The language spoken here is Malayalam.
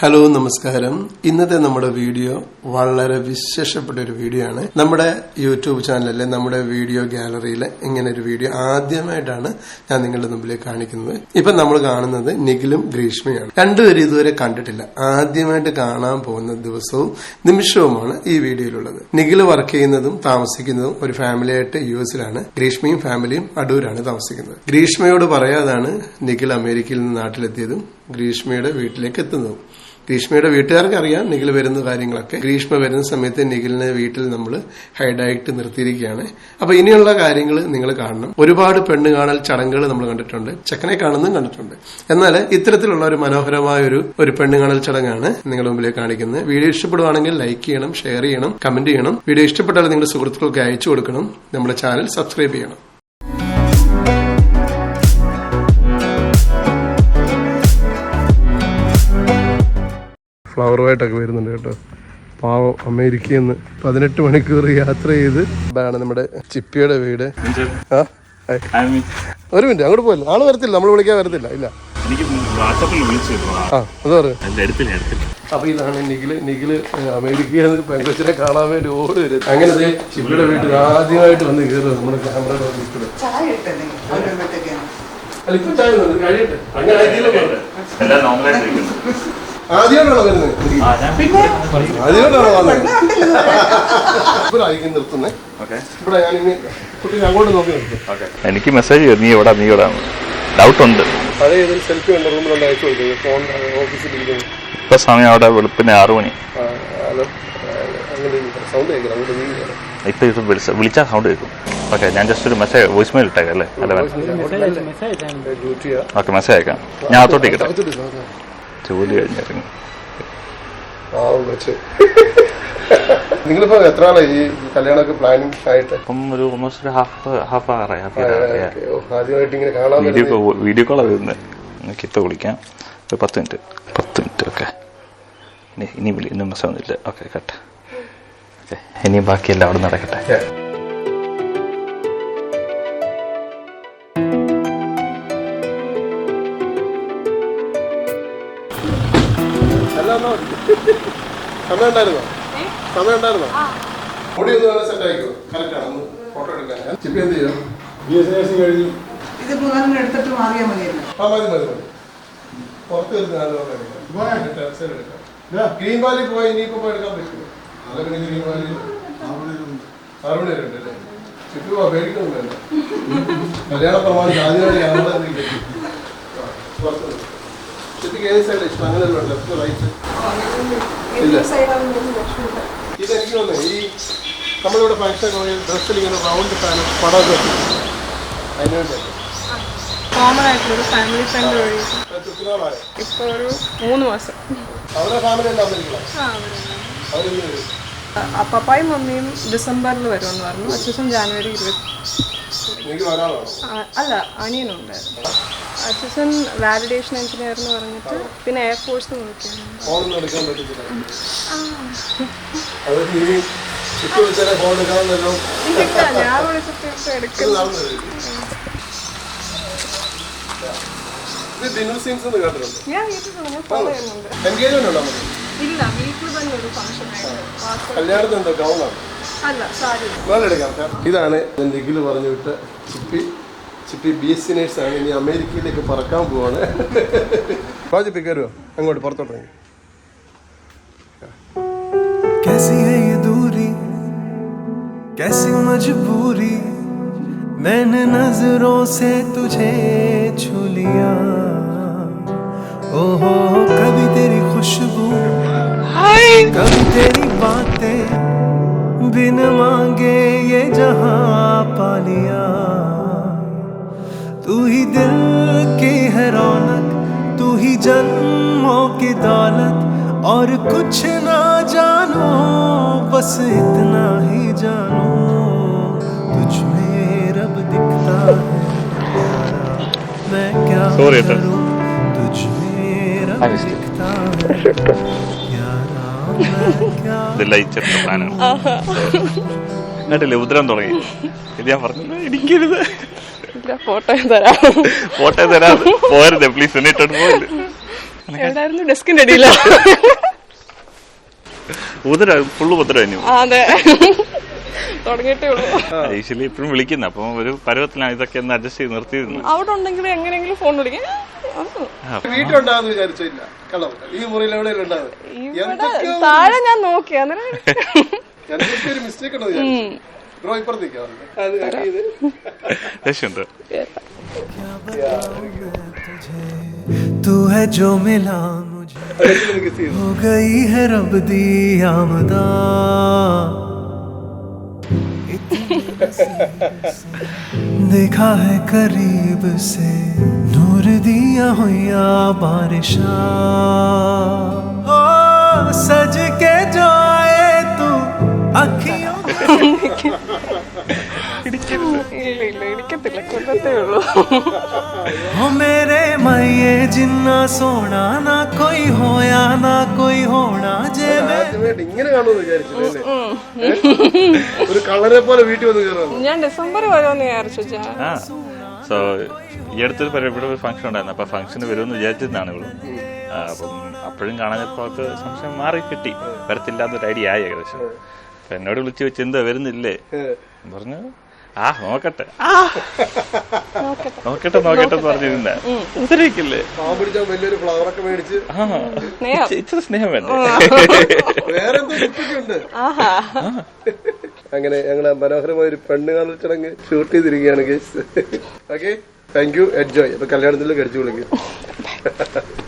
ഹലോ നമസ്കാരം. ഇന്നത്തെ നമ്മുടെ വീഡിയോ വളരെ വിശേഷപ്പെട്ട ഒരു വീഡിയോ ആണ്. നമ്മുടെ യൂട്യൂബ് ചാനലിലെ നമ്മുടെ വീഡിയോ ഗാലറിയിലെ ഇങ്ങനെ ഒരു വീഡിയോ ആദ്യമായിട്ടാണ് ഞാൻ നിങ്ങളുടെ മുമ്പിലേക്ക് കാണിക്കുന്നത്. ഇപ്പൊ നമ്മൾ കാണുന്നത് നിഖിലും ഗ്രീഷ്മയാണ് രണ്ടുപേരും ഇതുവരെ കണ്ടിട്ടില്ല. ആദ്യമായിട്ട് കാണാൻ പോകുന്ന ദിവസവും നിമിഷവുമാണ് ഈ വീഡിയോയിലുള്ളത്. നിഖിൽ വർക്ക് ചെയ്യുന്നതും താമസിക്കുന്നതും ഒരു ഫാമിലിയായിട്ട് യു എസിലാണ് ഗ്രീഷ്മയും ഫാമിലിയും അടൂരാണ് താമസിക്കുന്നത്. ഗ്രീഷ്മയോട് പറയാതാണ് നിഖിൽ അമേരിക്കയിൽ നിന്ന് നാട്ടിലെത്തിയതും ഗ്രീഷ്മയുടെ വീട്ടിലേക്ക് എത്തുന്നതും. ഗ്രീഷ്മയുടെ വീട്ടുകാർക്ക് അറിയാം നിഖിൽ വരുന്ന കാര്യങ്ങളൊക്കെ. ഗ്രീഷ്മ വരുന്ന സമയത്ത് നിഖിലിനെ വീട്ടിൽ നമ്മൾ ഹൈഡായിട്ട് നിർത്തിയിരിക്കുകയാണ്. അപ്പൊ ഇനിയുള്ള കാര്യങ്ങൾ നിങ്ങൾ കാണണം. ഒരുപാട് പെണ്ണ് കാണൽ ചടങ്ങുകൾ നമ്മൾ കണ്ടിട്ടുണ്ട്. ചെക്കനെ കാണുന്നതും കണ്ടിട്ടുണ്ട്. എന്നാൽ ഇത്തരത്തിലുള്ള ഒരു മനോഹരമായ ഒരു ഒരു പെണ്ണ് കാണൽ ചടങ്ങാണ് നിങ്ങളുടെ മുമ്പിലേക്ക് കാണിക്കുന്നത്. വീഡിയോ ഇഷ്ടപ്പെടുവാണെങ്കിൽ ലൈക്ക് ചെയ്യണം ഷെയർ ചെയ്യണം കമന്റ് ചെയ്യണം. വീഡിയോ ഇഷ്ടപ്പെട്ടാൽ നിങ്ങളുടെ സുഹൃത്തുക്കൾക്ക് അയച്ചു കൊടുക്കണം. നമ്മുടെ ചാനൽ സബ്സ്ക്രൈബ് ചെയ്യണം. ഫ്ലവറുമായിട്ടൊക്കെ വരുന്നുണ്ട് കേട്ടോ. പാവം അമേരിക്കയിൽ നിന്ന് പതിനെട്ട് മണിക്കൂർ യാത്ര ചെയ്ത് ഇതാണ് നമ്മുടെ ചിപ്പിയുടെ വീട്. ഒരു മിനിറ്റ് അങ്ങോട്ട് പോയില്ല. ആൾ വരത്തില്ല നമ്മൾ വിളിക്കാൻ വരത്തില്ല. ഇല്ല. ആ അത് എടുത്തില്ല അപ്പൊ ഇതാണ് നിഖിൽ. നിഖിൽ അമേരിക്കയിൽ നിന്ന് പെങ്കൊച്ചിനെ കാണാൻ വേണ്ടി ഓടി വരും. അങ്ങനെ ചിപ്പിയുടെ വീട്ടിൽ ആദ്യമായിട്ട് വന്ന് കയറുക നമ്മുടെ ക്യാമറയുടെ അല്ല ഇപ്പൊ ചായ കഴിയട്ടെ. അങ്ങനെ ആദ്യമായിട്ടാണോ വരുന്നത്? ആദ്യമായിട്ടാണോ വന്നത്? ഇവിടെ ആയിരിക്കും ഇവിടെ കുട്ടി അങ്ങോട്ട് നോക്കി നിർത്തും. ഓക്കെ. എനിക്ക് മെസ്സേജ് ചെയ്തു നീ എവിടെ നീ എവിടെ ഡൗട്ട് ഉണ്ട്. പഴയ ഏതൊരു സെൽഫി ഉണ്ട് റൂമിലുണ്ട് അയച്ചു കൊടുക്കുന്നത് ഫോൺ ഓഫീസിൽ ഇരിക്കുന്നു. ഇപ്പൊ സമയം അവിടെ വെളുപ്പിന് ആറു മണി. സൗണ്ട് ഇപ്പൊ ഇത് വിളിച്ച വിളിച്ചാൽ സൗണ്ട് കേൾക്കും. ഓക്കെ ഞാൻ ജസ്റ്റ് ഒരു മെസ്സേജ് വോയിസ് മെയിൽ ഇട്ടേക്കാം അല്ലേ? ഓക്കെ മെസ്സേജ് അയക്കാം. ഞാൻ അകത്തോട്ടേക്ക് ജോലി കഴിഞ്ഞിറങ്ങി. നിങ്ങളിപ്പോ എത്ര ആളായി? ഈ കല്യാണമൊക്കെ പ്ലാനിങ് ആയിട്ട്? ഇപ്പം ഒരു ഓൾമോസ്റ്റ് ഒരു ഹാഫ് ഹാഫ് ആറായി ആദ്യമായിട്ട് ഇങ്ങനെ കാണാൻ വീഡിയോ. കോൾ വീഡിയോ കോളാണ് വരുന്നത് എനിക്ക് ഇപ്പം വിളിക്കാം. ഒരു പത്ത് മിനിറ്റ് പത്ത് മിനിറ്റ് ഓക്കെ ഇനി ഇനി വിളി ഇന്നും മെസ്സേജ് ഒന്നുമില്ല ഓക്കെ കട്ട് ഓക്കെ ഇനി ബാക്കിയെല്ലാം അവിടെ നടക്കട്ടെ. സമയം ഉണ്ടായിരുന്നോ സമയം ഉണ്ടായിരുന്നോ മുടി ഒന്ന് വേണം സെറ്റ് ആയിക്കോ. കറക്റ്റ് ആണ്. ഒന്ന് ഫോട്ടോ എടുക്കാൻ. ചിപ്പി എന്ത് ചെയ്യും? ബി എസ് നേഴ്സിംഗ് കഴിഞ്ഞു. ഇത് മൂന്നെണ്ണം എടുത്തിട്ട് മാറിയാൽ മതിയല്ലോ. ആ മതി മതി മതി. പുറത്ത് വരുന്ന ആളുകളെ എടുക്കാം. ഗ്രീൻ വാലി പോയി ഇനിയിപ്പോ പോയി എടുക്കാൻ പറ്റുമോ? നാളെ പിന്നെ ഗ്രീൻ വാലി ആറ് മണി വരെ ചിപ്പി പേടിക്കൊന്നും കല്യാണ പ്രമാണിച്ച് ആദ്യമായി കാണാൻ ചിപ്പിക്ക് ഏത് സൈഡ് ഇഷ്ടം. അങ്ങനെ ലെഫ്റ്റ് റൈറ്റ് ഇല്ല. ഇതെനിക്ക് തോന്നുന്നു ഈ നമ്മളിവിടെ ഫംഗ്ഷൻ ഡ്രസ്സിൽ ഇങ്ങനെ റൗണ്ട് കോമൺ ആയിട്ടുള്ള ഒരു ഫാമിലി ഫ്രണ്ട് വഴി. ചുറ്റുനാളായോ ഇപ്പൊ ഒരു മൂന്ന് മാസം. മമ്മിയും ഡിസംബറിൽ വരുമെന്ന് പറഞ്ഞു. അച്ഛൻ ജാനുവരി ഇരുപത്തി എനിക്ക് ഒരാളാണോ? ആ, അല്ല അനിയനുണ്ടായിരുന്നു അച്ഛൻ വാലിഡേഷൻ എഞ്ചിനീയർ എന്ന് പറഞ്ഞിട്ട് പിന്നെ എയർഫോഴ്സ് ഞാൻ വിളിച്ചിട്ട് ഇപ്പൊ എടുക്കുന്നു. ഇത് ഡിന്നർ സീൻസ് എന്ന് കേട്ടിട്ടുണ്ട്. ഞാൻ കേട്ടിട്ടുണ്ട് ഞാൻ ഫോളോ ചെയ്യുന്നുണ്ട്. എൻഗേജ്മെന്റ് ഉണ്ടോ? നമുക്ക് ഇല്ല വീട്ടിൽ തന്നെ ഒരു ഫംഗ്ഷൻ കല്യാണത്തിന് ഇതാണ് നിഖിൽ പറഞ്ഞു വിട്ട് ചിപ്പി Chippi B S C nurse ആണ് ഇനി അമേരിക്കയിലേക്ക് പറക്കാൻ പോവാണ് വാ ചിപ്പി കയറുമോ അങ്ങോട്ട് പുറത്തോട്ട് ഇറങ്ങി कैसी है ये दूरी कैसी मजबूरी मैंने नजरों से तुझे छू लिया ओहो कभी तेरी खुशबू कभी तेरी बातें बिन मांगे ये जहां पा लिया तू ही दिल की है रौनक तू ही जन्मों की दौलत और कुछ ना जानो बस इतना ही जानो। तुझ में रब दिखता है प्यारा मैं क्या करूँ? तुझ में रब I missed it. दिखता है ഇതെല്ലാം ചെറുത്ത പ്ലാനാണ് എന്നിട്ടില്ലേ ഉദ്രം തുടങ്ങി? ഇത് ഞാൻ പറഞ്ഞു എനിക്കരുത് ഫോട്ടോ തരാം. ഫോട്ടോ തരാം. പോരുത് പ്ലീസ് എന്നിട്ടോട്ട് പോയില്ല എവിടായിരുന്നു ഡെസ്കിന്റെ അടിയിലോ? ഉദര ഫുള്ള് ആ, അതെ. തുടങ്ങിയിട്ടേ ഉള്ളൂ. ഐശ്വലി ഇപ്പോഴും വിളിക്കുന്ന. അപ്പൊ ഒരു പരുവത്തിലാണ് ഇതൊക്കെ ഒന്ന് അഡ്ജസ്റ്റ് ചെയ്ത് നിർത്തിയിരുന്നു. അവിടെ ഉണ്ടെങ്കിൽ എങ്ങനെയെങ്കിലും ഫോൺ വിളിക്കാം. ആ. വീട്ടിലുണ്ടാകുന്ന വിചാരിച്ചില്ല. കള്ളം ഈ മുറിയിൽ എവിടെയെങ്കിലും ഉണ്ടാകും ഇവിടെ താഴെ ഞാൻ നോക്കി അന്നേരം എന്തൊക്കെ ഒരു മിസ്റ്റേക്ക് ഉണ്ടോ വിചാരിച്ചു ബ്രോ ഇപ്പുറത്തേക്കാ അത് ഇത് രക്ഷയുണ്ട് तू है जो मिला मुझे हो गई है रब दी आमदा इतनी नसीब से देखा है करीब से नूर दिया हुआ बारिशा ओ सज के जो आए तू अखियों ഇല്ല ഇല്ല ഇടിക്കത്തില്ല കൊല്ലത്തേ ഉള്ളൂ हो मेरे माये जिन्ना सोना ना कोई होया ना कोई होना जे मैं ആദ്യമായിട്ട് ഇങ്ങനെ കാണുമെന്ന് വിചാരിച്ചില്ലേ ഒരു കള്ളനെ പോലെ വീട്ടിൽ വന്ന് കയറാം ഞാൻ ഡിസംബർ വരുമെന്ന് വിചാരിച്ചു ചാ. ആ സോ ഈ അടുത്തൊരു പരി- ഇവിടെ ഒരു ഫംഗ്ഷൻ ഉണ്ടായിരുന്നു. അപ്പൊ ഫംഗ്ഷന് വരുമെന്ന് വിചാരിച്ചിരുന്നാണ് ഇവൾ. ആ, അപ്പം അപ്പോഴും കാണാനപ്പോൾ സംശയം മാറി കിട്ടി. വരത്തില്ലാത്തൊരു ഐഡിയ ആയി ഏകദേശം. അപ്പൊ എന്നോട് വിളിച്ചു വെച്ച് എന്താ വരുന്നില്ലേ? പറഞ്ഞു ആ നോക്കട്ടെ. ആ. നോക്കട്ടെ നോക്കട്ടെ പറഞ്ഞിരുന്ന. ഉത്തരവിക്കില്ലേ ഇച്ചിരി സ്നേഹം വേണ്ടേ? അങ്ങനെ ഞങ്ങൾ മനോഹരമായ ഒരു പെണ്ണ് കാണൽ ചടങ്ങ് ഷൂട്ട് ചെയ്തിരിക്കുകയാണ് case okay thank you enjoy അപ്പൊ കല്യാണത്തിൽ കടിച്ചു വിളിക്കും